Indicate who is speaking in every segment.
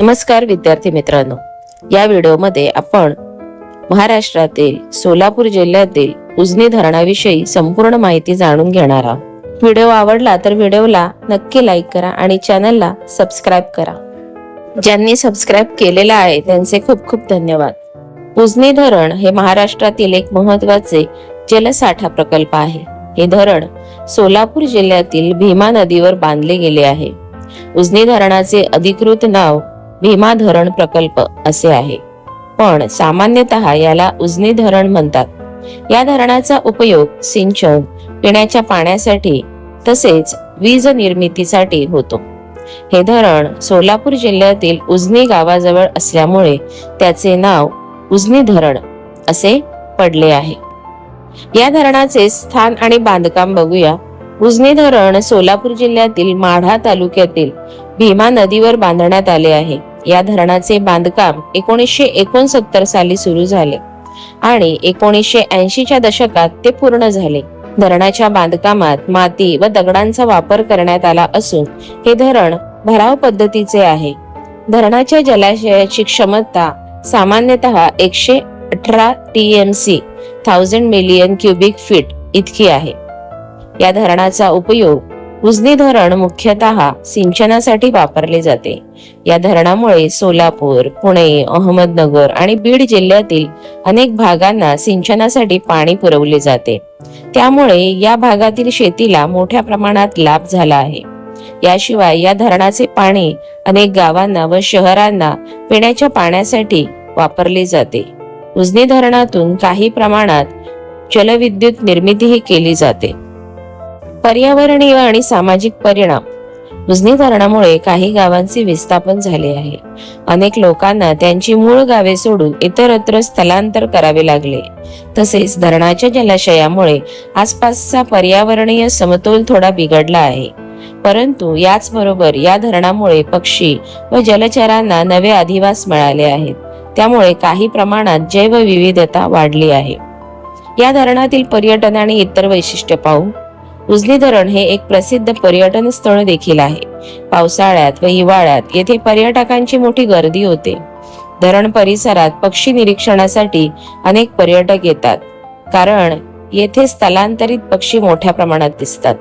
Speaker 1: नमस्कार विद्यार्थी मित्रांनो. या व्हिडिओमध्ये आपण महाराष्ट्रातील सोलापूर जिल्ह्यातील उजनी धरणाविषयी संपूर्ण माहिती जाणून घेणार आहोत. व्हिडिओ आवडला तर व्हिडिओला नक्की लाईक करा आणि चॅनलला सबस्क्राईब करा. ज्यांनी सबस्क्राईब केलेलं आहे त्यांचे खूप खूप धन्यवाद. उजनी धरण हे महाराष्ट्रातील एक महत्त्वाचे जलसाठा प्रकल्प आहे. हे धरण सोलापूर जिल्ह्यातील भीमा नदीवर बांधले गेले आहे. उजनी धरणाचे अधिकृत नाव भीमा धरण प्रकल्प असे आहे. पण सामान्यतः याला उजनी धरण म्हणतात. या धरणाचा उपयोग सिंचन पिण्याच्या पाण्यासाठी तसेच वीज निर्मितीसाठी होतो. हे धरण सोलापूर जिल्ह्यातील उजनी गावाजवळ असल्यामुळे त्याचे नाव उजनी धरण असे पडले आहे. या धरणाचे स्थान आणि बांधकाम बघूया. उजनी धरण सोलापूर जिल्ह्यातील माढा तालुक्यातील भीमा नदीवर बांधण्यात आले आहे. या धरणाचे बांधकाम एकोणीसशे एकोणसत्तर साली सुरू झाले आणि एकोणीसशे ऐंशीच्या दशकात ते पूर्ण झाले. धरणाच्या बांधकामात माती व दगडांचा वापर करण्यात आला असून हे धरण भराव पद्धतीचे आहे. धरणाच्या जलाशयाची क्षमता सामान्यतः एकशे अठरा T M C thousand million cubic feet इतकी आहे. या धरणाचा उपयोग उजनी धरण मुख्यतः सिंचनासाठी वापरले जाते. या धरणामुळे सोलापूर पुणे अहमदनगर आणि बीड जिल्ह्यातील अनेक भागांना सिंचनासाठी पाणी पुरवले जाते. त्यामुळे या भागातील शेतीला मोठ्या प्रमाणात लाभ झाला आहे. याशिवाय या धरणाचे पाणी अनेक गावांना व शहरांना पिण्याच्या पाण्यासाठी वापरले जाते. उजनी धरणातून काही प्रमाणात जलविद्युत निर्मितीही केली जाते. पर्यावरणीय आणि सामाजिक परिणाम. उजनी धरणामुळे काही गावांचे विस्थापन झाले आहे. अनेक लोकांना त्यांची मूळ गावे सोडून इतरत्र स्थलांतर करावे लागले. तसेच धरणाच्या जलाशयामुळे आसपासचा पर्यावरणीय समतोल थोडा बिघडला आहे. परंतु याचबरोबर या धरणामुळे पक्षी व जलचरांना नवे अधिवास मिळाले आहेत. त्यामुळे काही प्रमाणात जैवविविधता वाढली आहे. या धरणातील पर्यटन आणि इतर वैशिष्ट्य पाहू. उजनी धरण हे एक प्रसिद्ध पर्यटन स्थळ देखील आहे. पावसाळ्यात व हिवाळ्यात येथे पर्यटकांची मोठी गर्दी होते. धरण परिसरात पक्षी निरीक्षणासाठी अनेक पर्यटक येतात. कारण येथे स्थलांतरित पक्षी मोठ्या प्रमाणात दिसतात.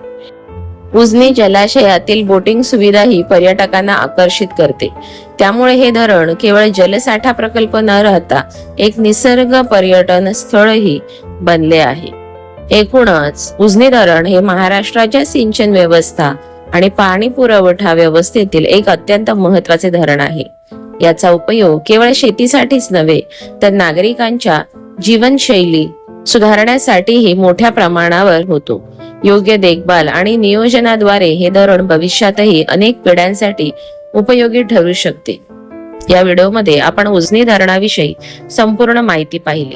Speaker 1: उजनी जलाशयातील बोटिंग सुविधा ही पर्यटकांना आकर्षित करते. त्यामुळे हे धरण केवळ जलसाठा प्रकल्प न राहता एक निसर्ग पर्यटन स्थळही बनले आहे. एकूणच उजनी धरण हे महाराष्ट्राच्या सिंचन व्यवस्था आणि पाणी पुरवठा व्यवस्थेतील एक अत्यंत महत्त्वाचे धरण आहे. याचा उपयोग केवळ शेतीसाठीच नव्हे तर नागरिकांच्या जीवनशैली सुधारण्यासाठीही मोठ्या प्रमाणावर होतो. योग्य देखभाल आणि नियोजनाद्वारे हे धरण भविष्यातही अनेक पिढ्यांसाठी उपयोगी ठरू शकते. या व्हिडिओमध्ये आपण उजनी धरणाविषयी संपूर्ण माहिती पाहिली.